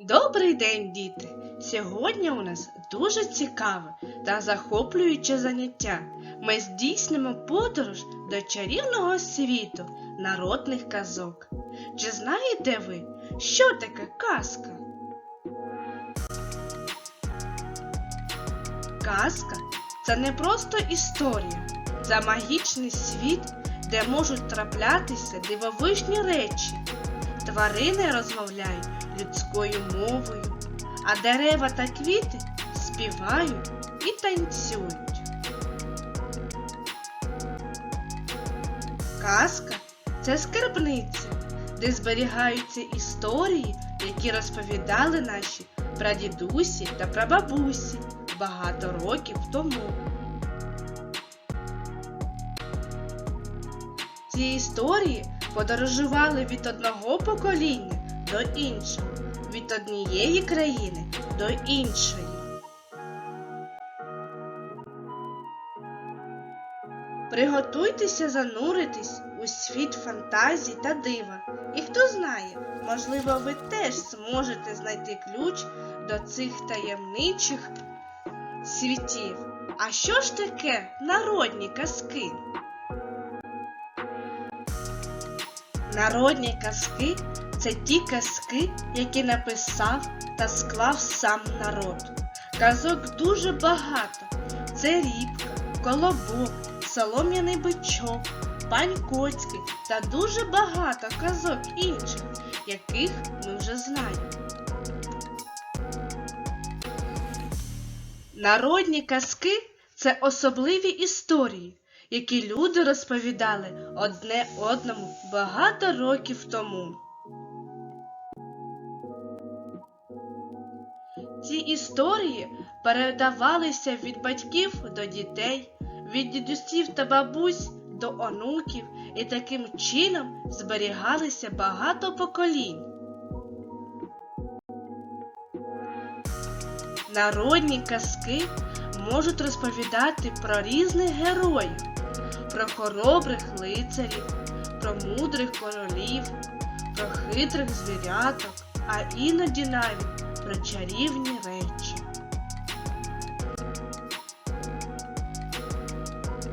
Добрий день, діти! Сьогодні у нас дуже цікаве та захоплююче заняття. Ми здійснимо подорож до чарівного світу народних казок. Чи знаєте ви, що таке казка? Казка це не просто історія, це магічний світ, де можуть траплятися дивовижні речі. Тварини розмовляють людською мовою, а дерева та квіти співають і танцюють. Казка це скарбниця, де зберігаються історії, які розповідали наші прадідусі та прабабусі багато років тому. Ці історії подорожували від одного покоління до іншого, від однієї країни до іншої. Приготуйтеся зануритись у світ фантазій та дива. І хто знає, можливо, ви теж зможете знайти ключ до цих таємничих світів. А що ж таке народні казки? Народні казки це ті казки, які написав та склав сам народ. Казок дуже багато. Це рібка, колобок, солом'яний бичок, пань Коцький та дуже багато казок інших, яких ми вже знаємо. Народні казки це особливі історії, які люди розповідали одне одному багато років тому. Ці історії передавалися від батьків до дітей, від дідусів та бабусь до онуків і таким чином зберігалися багато поколінь. Народні казки можуть розповідати про різних героїв, про хоробрих лицарів, про мудрих королів, про хитрих звіряток, а іноді навіть про чарівні речі.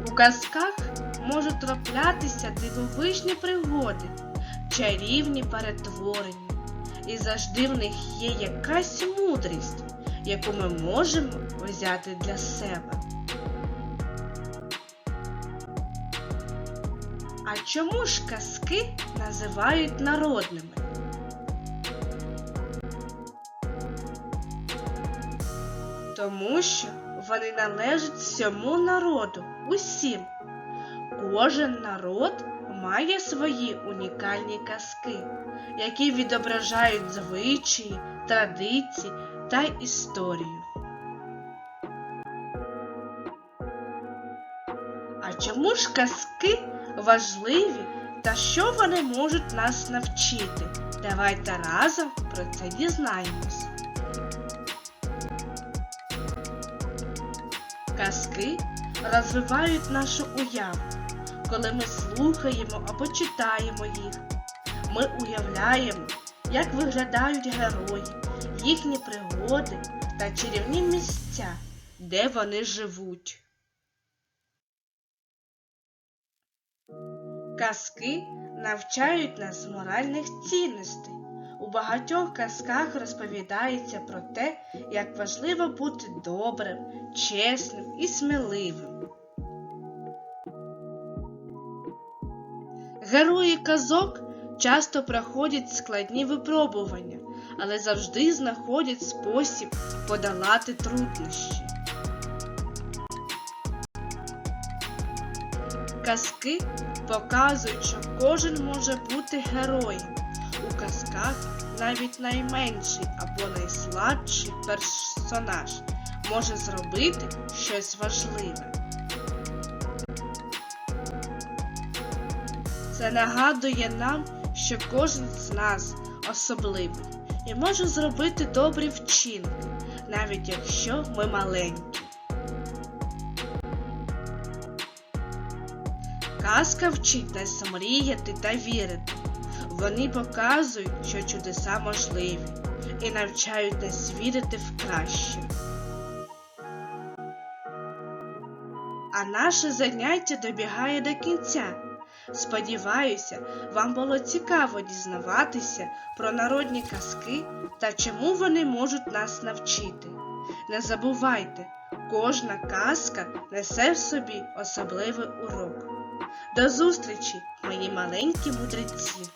У казках можуть траплятися дивовижні пригоди, чарівні перетворення, і завжди в них є якась мудрість, яку ми можемо взяти для себе. А чому ж казки називають народними? Тому що вони належать всьому народу, усім. Кожен народ має свої унікальні казки, які відображають звичаї, традиції та історію. А чому ж казки важливі та що вони можуть нас навчити? Давайте разом про це дізнаємось. Казки розвивають нашу уяву. Коли ми слухаємо або читаємо їх, ми уявляємо, як виглядають герої, їхні пригоди та чарівні місця, де вони живуть. Казки навчають нас моральних цінностей. У багатьох казках розповідається про те, як важливо бути добрим, чесним і сміливим. Герої казок часто проходять складні випробування, але завжди знаходять спосіб подолати труднощі. Казки показують, що кожен може бути героєм. У казках навіть найменший або найслабший персонаж може зробити щось важливе. Це нагадує нам, що кожен з нас особливий і може зробити добрі вчинки, навіть якщо ми маленькі. Казка вчить нас мріяти та вірити. Вони показують, що чудеса можливі, і навчають нас вірити в краще. А наше заняття добігає до кінця. Сподіваюся, вам було цікаво дізнаватися про народні казки та чому вони можуть нас навчити. Не забувайте, кожна казка несе в собі особливий урок. До зустрічі, мої маленькі мудреці!